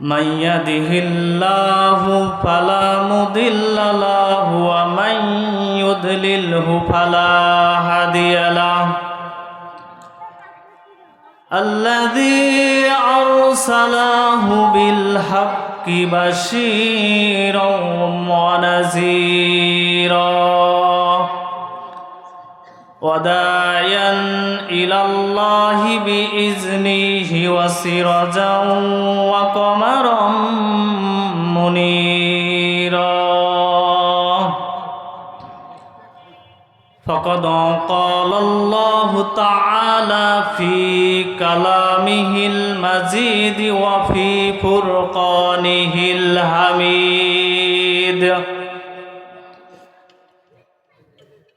من يده الله فلا مضل له ومن يضلله فلا هادي له الذي أرسله بالحق بشيرا ونذيرا وداعيا إلى الله بإذنه وسراجا وقمرا منيرا فقد قال الله تعالى في كلامه المجيد وفي فرقانه الحميد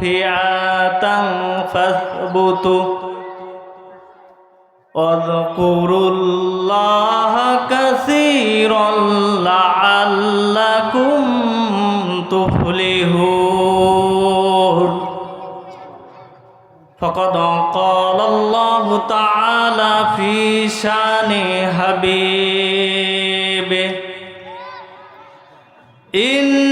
فئة فاثبتوا واذكروا الله كثيرا لعلكم تفلحون فقد قال الله تعالى في شان حبيبه إن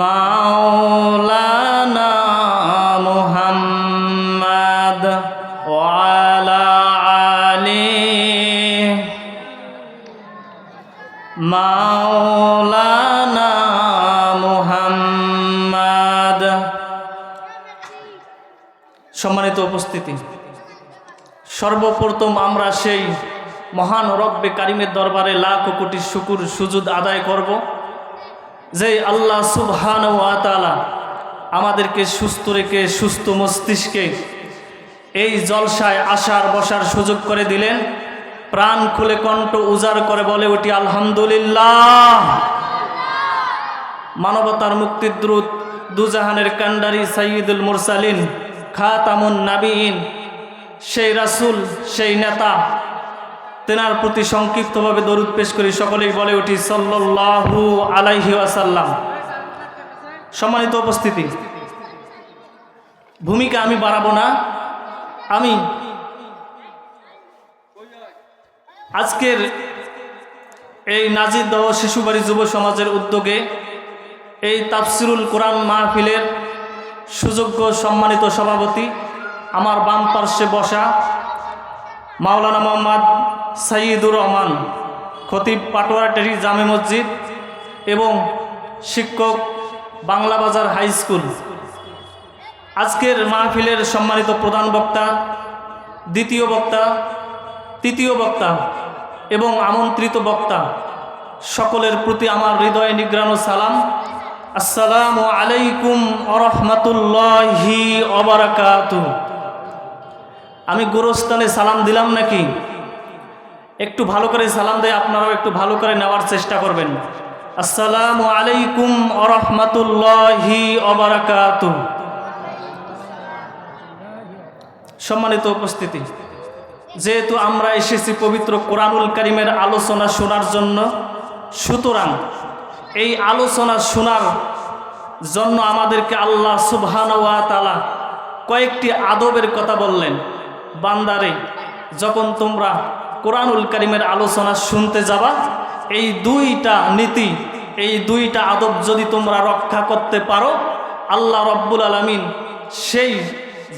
মাওলানা মুহাম্মদ ওয়ালা আলী মাওলানা মুহাম্মদ। সম্মানিত উপস্থিতি, সর্বপ্রথম আমরা সেই মহান রব্বে কারিমের দরবারে লাখ কোটি শুকুর সুজুদ আদায় করব। যে আল্লাহ সুবহান ওয়াতালা আমাদেরকে সুস্থ রেখে, সুস্থ মস্তিষ্কে এই জলসায় আসার, বসার সুযোগ করে দিলেন। প্রাণ খুলে কণ্ঠ উজাড় করে বলে ওটি আলহামদুলিল্লাহ। মানবতার মুক্তির দ্রুত দুজাহানের কান্ডারি সাইয়দুল মুরসালিন, খাতামুন নাবিন সেই রাসুল, সেই নেতা তেনার প্রতি সংক্ষিপ্তভাবে দরুদ পেশ করি। সকলেই বলে উঠি, সাল্লাল্লাহু আলাইহি আসাল্লাম সম্মানিত উপস্থিতি, ভূমিকা আমি বাড়াবো না। আমি আজকের এই নাজিদহ শিশুবাড়ি যুব সমাজের উদ্যোগে এই তাফসিরুল কোরআন মাহফিলের সুযোগ্য সম্মানিত সভাপতি, আমার বাম পার্শ্বে বসা মাওলানা মোহাম্মদ সাইদুর রহমান, খতিব পাটোয়ারটেরি জামে মসজিদ এবং শিক্ষক বাংলা বাজার হাই স্কুল। আজকের মাহফিলের সম্মানিত প্রধান বক্তা, দ্বিতীয় বক্তা, তৃতীয় বক্তা এবং আমন্ত্রিত বক্তা, সকলের প্রতি আমার হৃদয়ে নিগ্রানো সালাম। আসসালামু আলাইকুম আরহামতুল্লাহি অবরাকাতু আমি গোরস্থানে সালাম দিলাম নাকি? একটু ভালো করে সালাম দেয়, আপনারাও একটু ভালো করে নেওয়ার চেষ্টা করবেন। আসসালামু আলাইকুম আরহামতুল্লাহি সম্মানিত উপস্থিতি, যেহেতু আমরা এসেছি পবিত্র কোরআনুল করিমের আলোচনা শোনার জন্য, সুতরাং এই আলোচনা শোনার জন্য আমাদেরকে আল্লাহ সুবহানাওয়া তালা কয়েকটি আদবের কথা বললেন। বান্দারে, যখন তোমরা কোরআনুল করিমের আলোচনা শুনতে যাবা, এই দুইটা নীতি, এই দুইটা আদব যদি তোমরা রক্ষা করতে পারো, আল্লাহ রব্বুল আলমিন সেই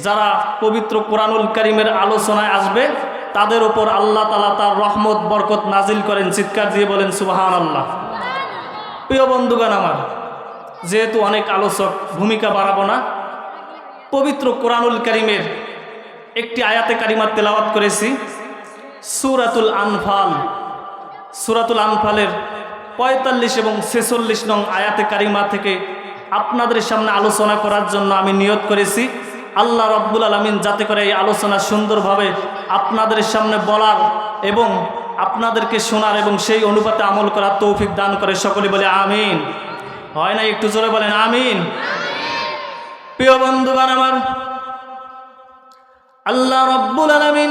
যারা পবিত্র কোরআনুল করিমের আলোচনায় আসবে, তাদের ওপর আল্লাহ তালা তার রহমত, বরকত নাজিল করেন। চিৎকার দিয়ে বলেন সুবাহান আল্লাহ প্রিয় বন্ধুগণ আমার, যেহেতু অনেক আলোচক ভূমিকা বাড়াবো না, পবিত্র কোরআনুল করিমের একটি আয়াতে কারিমার তেলাওয়াত করেছি। সুরাতুল আনফাল। সুরাতুল আনফালের পঁয়তাল্লিশ এবং ছেচল্লিশ নং আয়াতে কারিমা থেকে আপনাদের সামনে আলোচনা করার জন্য আমি নিয়ত করেছি। আল্লাহ রব্বুল আলমিন যাতে করে এই আলোচনা সুন্দরভাবে আপনাদের সামনে বলার এবং আপনাদেরকে শোনার এবং সেই অনুপাতে আমল করার তৌফিক দান করে সকলে বলে আমিন। হয় না একটু জোরে বলেন আমিন। প্রিয় বন্ধুগণ আমার আল্লাহ রব্বুল আলমিন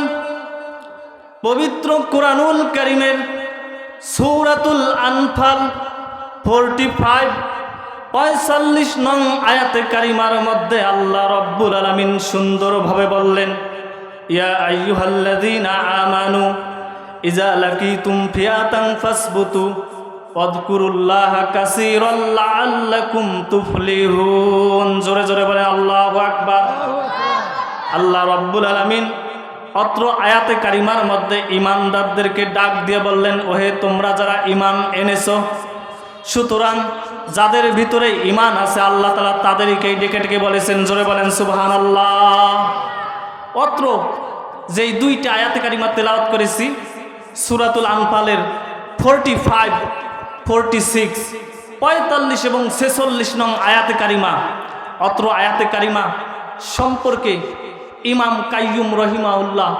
পবিত্র কোরআনুল করিমের সৌরাতুল আনফাল ফোরটি ফাইভ পঁয়তাল্লিশ নং আয়াতে কারিমার মধ্যে আল্লাহ রব্বুল আলমিন সুন্দরভাবে বললেন, ইয়া আমানু ইজা কাসীরান লাআল্লাকুম তুফলিহুন। জোরে জোরে বলে আল্লাহু আকবার। আল্লাহ রব্বুল আলমিন অত্র আয়াতে কারিমার মধ্যে ইমানদারদেরকে ডাক দিয়ে বললেন, ওহে তোমরা যারা ইমান এনেছ, সুতরাং যাদের ভিতরে ইমান আছে, আল্লাহ তালা তাদেরকেই ডেকে ডেকে বলেছেন, জোরে বলেন সুবহান আল্লাহ অত্র যেই দুইটা আয়াতে কারিমা তেলাওয়াত করেছি, সুরাতুল আনফালের ফোরটি ফাইভ ফোরটি সিক্স পঁয়তাল্লিশ এবং ছেচল্লিশ নং আয়াতে কারিমা, অত্র আয়াতে কারিমা সম্পর্কে ইমাম কাইয়ুম রহিমাউল্লাহ।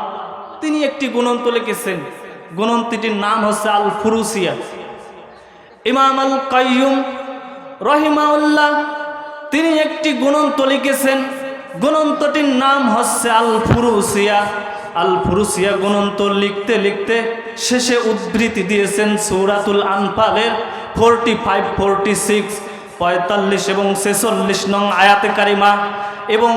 তিনি একটি গুণন্ত লিখেছেন। গুণন্তিটির নাম হচ্ছে আল ফুরুসিয়া ইমাম আল কাইয়ুম রহিমাউল্লাহ তিনি একটি গুণন্ত লিখেছেন। গুণন্তটির নাম হচ্ছে আল ফুরুসিয়া আল ফুরুসিয়া গুণন্ত লিখতে লিখতে শেষে উদ্ধৃতি দিয়েছেন সৌরাতুল আনফালের ফোরটি ফাইভ, ফোরটি সিক্স, পঁয়তাল্লিশ এবং ছেচল্লিশ নং আয়াতে কারিমা এবং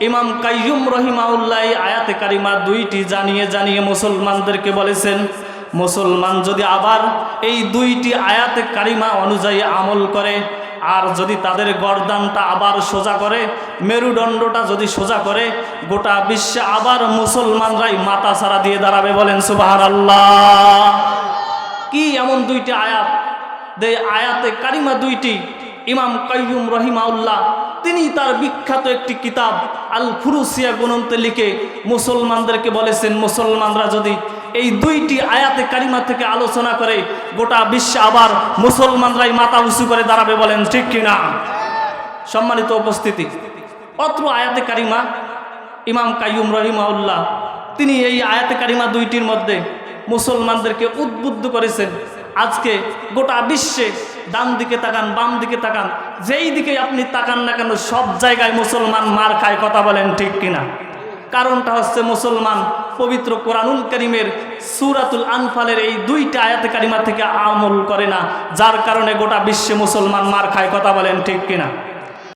ইমাম কাইয়ুম রহিমাউল্লাহ আয়াতে কারিমা দুইটি জানিয়ে জানিয়ে মুসলমানদেরকে বলেছেন, মুসলমান যদি আবার এই দুইটি আয়াতে কারিমা অনুযায়ী আমল করে, আর যদি তাদের গরদানটা আবার সোজা করে, মেরুদণ্ডটা যদি সোজা করে, গোটা বিশ্বে আবার মুসলমানরাই মাথা ছাড়া দিয়ে দাঁড়াবে বলেন সুবাহার আল্লাহ কি এমন দুইটি আয়াত? দে আয়াতে কারিমা দুইটি ইমাম কাইয়ুম রহিমাউল্লাহ, তিনি তার বিখ্যাত একটি কিতাব আল ফুরুসিয়া গুণন্তে লিখে মুসলমানদেরকে বলেছেন, মুসলমানরা যদি এই দুইটি আয়াতে কারিমা থেকে আলোচনা করে, গোটা বিশ্বে আবার মুসলমানরাই মাথা উঁচু করে দাঁড়াবে বলেন, ঠিক কিনা? সম্মানিত উপস্থিতি, অত্র আয়াতে কারিমা, ইমাম কাইয়ুম রহিমাউল্লাহ, তিনি এই আয়াতে কারিমা দুইটির মধ্যে মুসলমানদেরকে উদ্বুদ্ধ করেছেন, আজকে গোটা বিশ্বে ডান দিকে তাকান, বাম দিকে তাকান। যেই দিকে আপনি তাকান না কেন, সব জায়গায় মুসলমান মার খায় কথা বলেন ঠিক কিনা? কারণটা হচ্ছে মুসলমান পবিত্র কোরআনুল করিমের সুরাতুল আনফালের এই দুইটা আয়াতে কারিমা থেকে আমল করে না, যার কারণে গোটা বিশ্বে মুসলমান মার খায় কথা বলেন ঠিক কিনা?